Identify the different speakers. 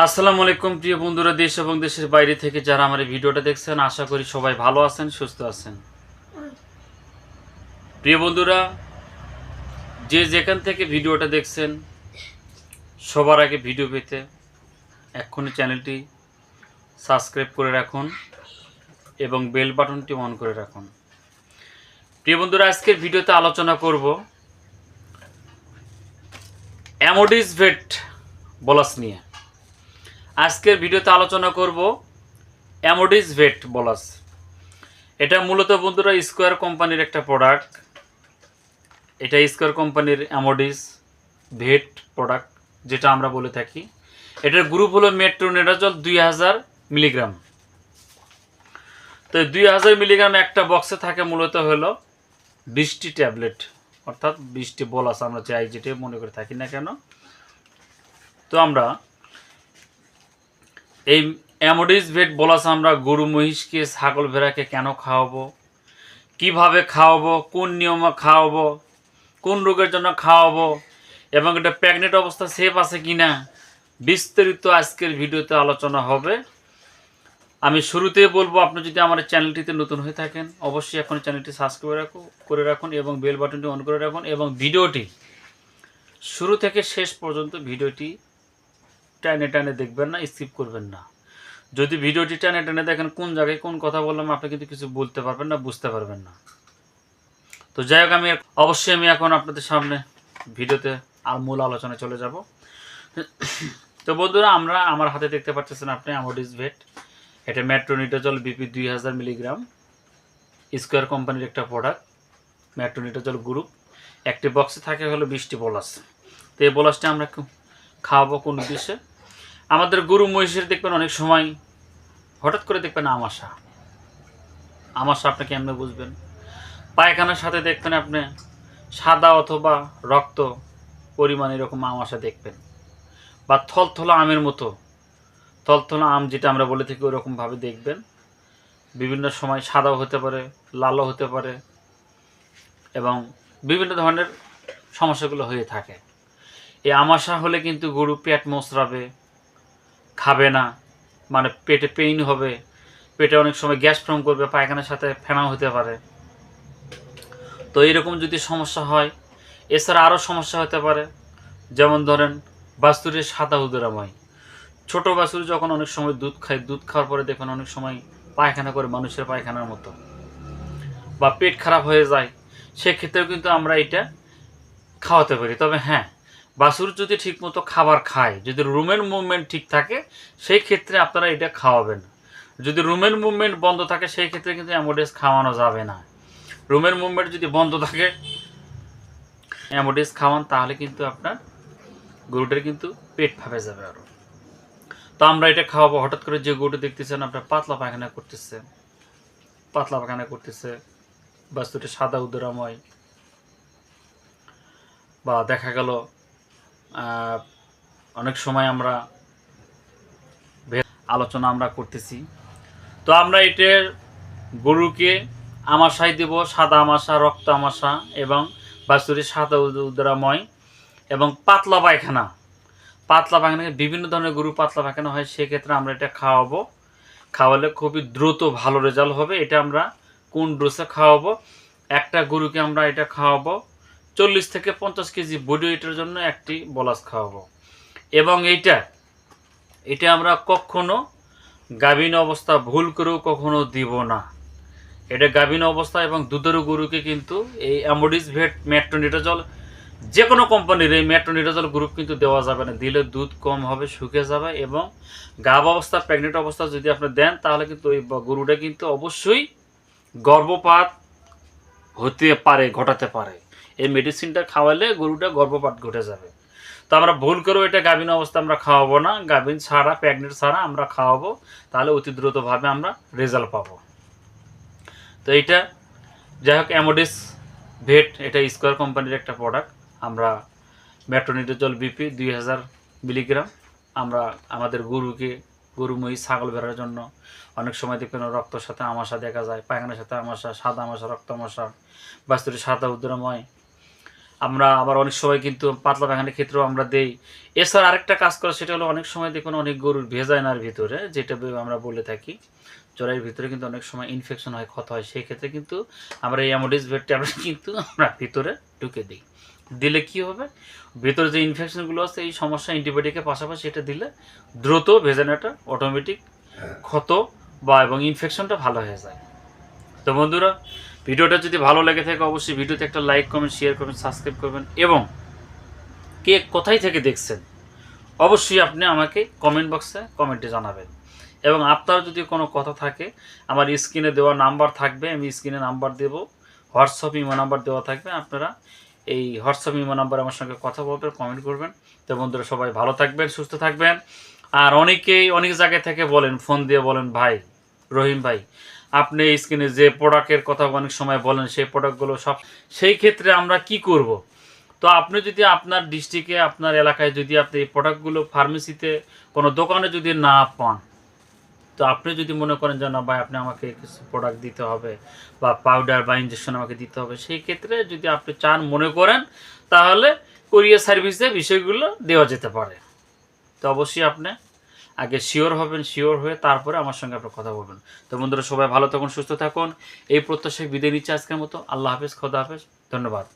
Speaker 1: আসসালামু আলাইকুম, প্রিয় বন্ধুরা, দেশ এবং দেশের বাইরে থেকে যারা আমার এই ভিডিওটা দেখছেন, আশা করি সবাই ভালো আছেন, সুস্থ আছেন। প্রিয় বন্ধুরা, যে যেখান থেকে ভিডিওটা দেখছেন, সবার আগে ভিডিও পেতে এক্ষুনি চ্যানেলটি সাবস্ক্রাইব করে রাখুন এবং বেল বাটনটি অন করে রাখুন। প্রিয় বন্ধুরা, আজকের ভিডিওতে আলোচনা করব অ্যামোডিস ভেট বলাস নিয়ে। আজকের ভিডিওতে আলোচনা করব অ্যামোডিস ভেট বলাস। এটা মূলত বন্ধুরা স্কোয়ার কোম্পানির একটা প্রোডাক্ট। এটা স্কোয়ার কোম্পানির অ্যামোডিস ভেট প্রোডাক্ট যেটা আমরা বলে থাকি। এটার গ্রুপ হলো মেট্রোনেডাজল দুই হাজার মিলিগ্রাম। তো দুই হাজার মিলিগ্রাম একটা বক্সে থাকে মূলত হলো বিশটি ট্যাবলেট, অর্থাৎ বিশটি বলাস আমরা চাই যেটা মনে করে থাকি না কেন? তো আমরা এই অ্যামোডিস ভেট বলাস আমরা গরু মহিষকে, ছাগল ভেড়াকে কেন খাওয়াবো? কীভাবে খাওয়াবো? কোন নিয়মে খাওয়াবো? কোন রোগের জন্য খাওয়াবো? এবং এটা প্রেগনেন্ট অবস্থা সেফ আছে কি না বিস্তারিত আজকের ভিডিওতে আলোচনা হবে। আমি শুরুতেই বলব, আপনি যদি আমার চ্যানেলটিতে নতুন হয়ে থাকেন, অবশ্যই এখন চ্যানেলটি সাবস্ক্রাইব করে রাখুন করে রাখুন এবং বেল বাটনটি অন করে রাখুন এবং ভিডিওটি শুরু থেকে শেষ পর্যন্ত ভিডিওটি টানে টানে দেখবেন না স্কিপ করবেন না। যদি ভিডিওটি টানে টানে দেখেন কোন জায়গায় কোন কথা বললাম, আপনি কিন্তু কিছু বলতে পারবেন না, বুঝতে পারবেন না। তো যাই হোক, আমি অবশ্যই আমি এখন আপনাদের সামনে ভিডিওতে আর মূল আলোচনায় চলে যাব। তো বন্ধুরা, আমরা আমার হাতে দেখতে পাচ্ছেন আপনি আমোডিস ভেট এটা ম্যাট্রোনিটাজল বিপি দুই হাজার মিলিগ্রাম। স্কোয়ার কোম্পানির একটা প্রোডাক্ট ম্যাট্রোনিটাজল গ্রুপ একটি বক্সে থাকে হলো বিশটি বলাস তো এই বলাসটা আমরা খাওয়াবো কোন উদ্দেশ্যে? আমাদের গরু মহিষের দেখবেন অনেক সময় হঠাৎ করে দেখবেন আমাশা। আমাশা আপনি কেমনে বুঝবেন? পায়খানার সাথে দেখবেন আপনি সাদা অথবা রক্ত পরিমাণ এরকম আমাশা দেখবেন। বা থলথলা আমের মতো, থলথলা আম যেটা আমরা বলে থাকি ওরকমভাবে দেখবেন। বিভিন্ন সময় সাদাও হতে পারে, লালও হতে পারে এবং বিভিন্ন ধরনের সমস্যাগুলো হয়ে থাকে। এই আমাশা হলে কিন্তু গরু পেট মোচড়াবে খাবে না। মানে পেটে পেইন হবে। পেটে অনেক সময় গ্যাস ফর্ম করবে, পায়খানার সাথে ফেনা হতে পারে। তো এইরকম যদি সমস্যা হয়, এছাড়া আরও সমস্যা হতে পারে। যেমন ধরেন বাস্তুরের সাদা উদরাময়। ছোট বাছুর যখন অনেক সময় দুধ খায়, দুধ খাওয়ার পরে দেখুন অনেক সময় পায়খানা করে মানুষের পায়খানার মতো। বা পেট খারাপ হয়ে যায়, সেক্ষেত্রেও কিন্তু আমরা এটা খাওয়াতে পারি। তবে হ্যাঁ বাছুর যদি ঠিকমতো খাবার খায়, যদি রুমের মুভমেন্ট ঠিক থাকে, সেই ক্ষেত্রে আপনারা এটা খাওয়াবেন। যদি রুমের মুভমেন্ট বন্ধ থাকে, সেই ক্ষেত্রে কিন্তু অ্যামোডেস খাওয়ানো যাবে না। রুমের মুভমেন্ট যদি বন্ধ থাকে অ্যামোডেস খাওয়ান, তাহলে কিন্তু আপনার গরুটার কিন্তু পেট ফাঁপে যাবে আরও তো আমরা এটা খাওয়াবো। হঠাৎ করে যে গরুটা দেখতেছেন, আপনার পাতলা পায়খানা করতেছে, পাতলা পায়খানা করতেছে, বাস্তুটা সাদা উদরাময়, বা দেখা গেল অনেক সময় আমরা আলোচনা আমরা করতেছি। তো আমরা এটার গরুকে আমাশাই দেব, সাদা আমাশা, রক্ত আমাশা এবং বাছুরের সাদা উদ- উদরাময় এবং পাতলা পায়খানা। পাতলা পায়খানা বিভিন্ন ধরনের গরু পাতলা পায়খানা হয়, সেক্ষেত্রে আমরা এটা খাওয়াবো। খাওয়ালে খুবই দ্রুত ভালো রেজাল্ট হবে। এটা আমরা কোন ডোসে খাওয়াবো? একটা গরুকে আমরা এটা খাওয়াবো চল্লিশ থেকে পঞ্চাশ কেজি বডি ওয়েটের জন্য একটি বলাস খাওয়াবো। এবং এইটা, এটা আমরা কখনো গাভীন অবস্থা ভুল করেও কখনো দিব না। এটা গাভীন অবস্থা এবং দুধের গরুকে কিন্তু এই অ্যামোডিস ভেট ম্যাট্রোনিটাজল যে কোনো কোম্পানির এই ম্যাট্রোনিটাজল গ্রুপ কিন্তু দেওয়া যাবে না। দিলে দুধ কম হবে শুকে যাবে এবং গাভ অবস্থা, প্রেগনেন্ট অবস্থা যদি আপনি দেন, তাহলে কিন্তু ওই গরুটা কিন্তু অবশ্যই গর্ভপাত হতে পারে, ঘটাতে পারে। এই মেডিসিনটা খাওয়ালে গরুটা গর্ভপাত ঘটে যাবে। তো আমরা ভুল করেও এটা গাভীন অবস্থা আমরা খাওয়াবো না। গাভীন ছাড়া প্রেগনেন্ট ছাড়া আমরা খাওয়াবো। তাহলে অতি দ্রুতভাবে আমরা রেজাল্ট পাবো। তো এইটা, যাই হোক অ্যামোডিস ভেট এটা স্কোয়ার কোম্পানির একটা প্রোডাক্ট আমরা ম্যাট্রোনিটোজল বিপি দুই হাজার মিলিগ্রাম আমরা আমাদের গরুকে, গরু মহিষ, ছাগল ভেড়ার জন্য অনেক সময় দেখবেন রক্তর সাথে আমাশা দেখা যায়, পায়খানার সাথে আমাশা, সাদা আমাশা রক্ত আমাশা বাস্তুরি সাদা, উদ্রময় আমরা আবার অনেক সময় কিন্তু পাতলা পায়খানার ক্ষেত্রেও আমরা দেই। এছাড়া আরেকটা কাজ করে সেটা হলো অনেক সময় দেখুন অনেক গরুর ভেজাইনার ভিতরে যেটা আমরা বলে থাকি চড়াইয়ের ভিতরে কিন্তু অনেক সময় ইনফেকশন হয় ক্ষত হয় সেই ক্ষেত্রে কিন্তু আমরা এই অ্যামোডিস ভেট ট্যাবলেট কিন্তু আমরা ভিতরে ঢুকে দিই। দিলে কি হবে? ভেতরে যে ইনফেকশনগুলো আছে এই সমস্যা অ্যান্টিবায়োটিকের পাশাপাশি এটা দিলে দ্রুত ভেজাইনাটা অটোমেটিক ক্ষত বা এবং ইনফেকশনটা ভালো হয়ে যায়। তো বন্ধুরা ভিডিওটা যদি ভালো লেগে থাকে, অবশ্যই ভিডিওতে একটা লাইক কমেন্ট শেয়ার করবেন সাবস্ক্রাইব করবেন এবং কে কোথায় থেকে দেখছেন, অবশ্যই আপনি আমাকে কমেন্ট বক্সে কমেন্টে জানাবেন। এবং আপনার যদি কোনো কথা থাকে, আমার স্ক্রিনে দেওয়া নাম্বার থাকবে, আমি স্ক্রিনে নাম্বার দেব হোয়াটসঅ্যাপ ইমো নাম্বার দেওয়া থাকবে, আপনারা এই হোয়াটসঅ্যাপ ইমো নাম্বার আমার সঙ্গে কথা বলবেন কমেন্ট করবেন। তো বন্ধুরা, সবাই ভালো থাকবেন, সুস্থ থাকবেন। আর অনেকেই অনেক জায়গায় থেকে বলেন ফোন দিয়ে বলেন, ভাই, রহিম ভাই আপনি স্ক্রিনে যে প্রোডাক্টের কথা অনেক সময় বলেন, সেই প্রোডাক্টগুলো সব, সেই ক্ষেত্রে আমরা কি করব? তো আপনি যদি আপনার ডিস্ট্রিক্টে আপনার এলাকায় যদি আপনি এই প্রোডাক্টগুলো ফার্মেসিতে কোনো দোকানে যদি না পান, তো আপনি যদি মনে করেন যে না ভাই, আপনি আমাকে কিছু প্রোডাক্ট দিতে হবে বা পাউডার বা ইঞ্জেকশন আমাকে দিতে হবে, সেই ক্ষেত্রে যদি আপনি চান, মনে করেন, তাহলে কোরিয়ার সার্ভিসে বিষয়গুলো দেওয়া যেতে পারে। তো অবশ্যই আপনি আগে শিওর হবেন, শিওর হয়ে তারপরে আমার সঙ্গে আপনার কথা বলবেন। তো বন্ধুরা, সবাই ভালো থাকুন, সুস্থ থাকুন। এই প্রত্যাশায় বিদায় নিচ্ছে আজকের মতো। আল্লাহ হাফেজ, খোদা হাফেজ। ধন্যবাদ।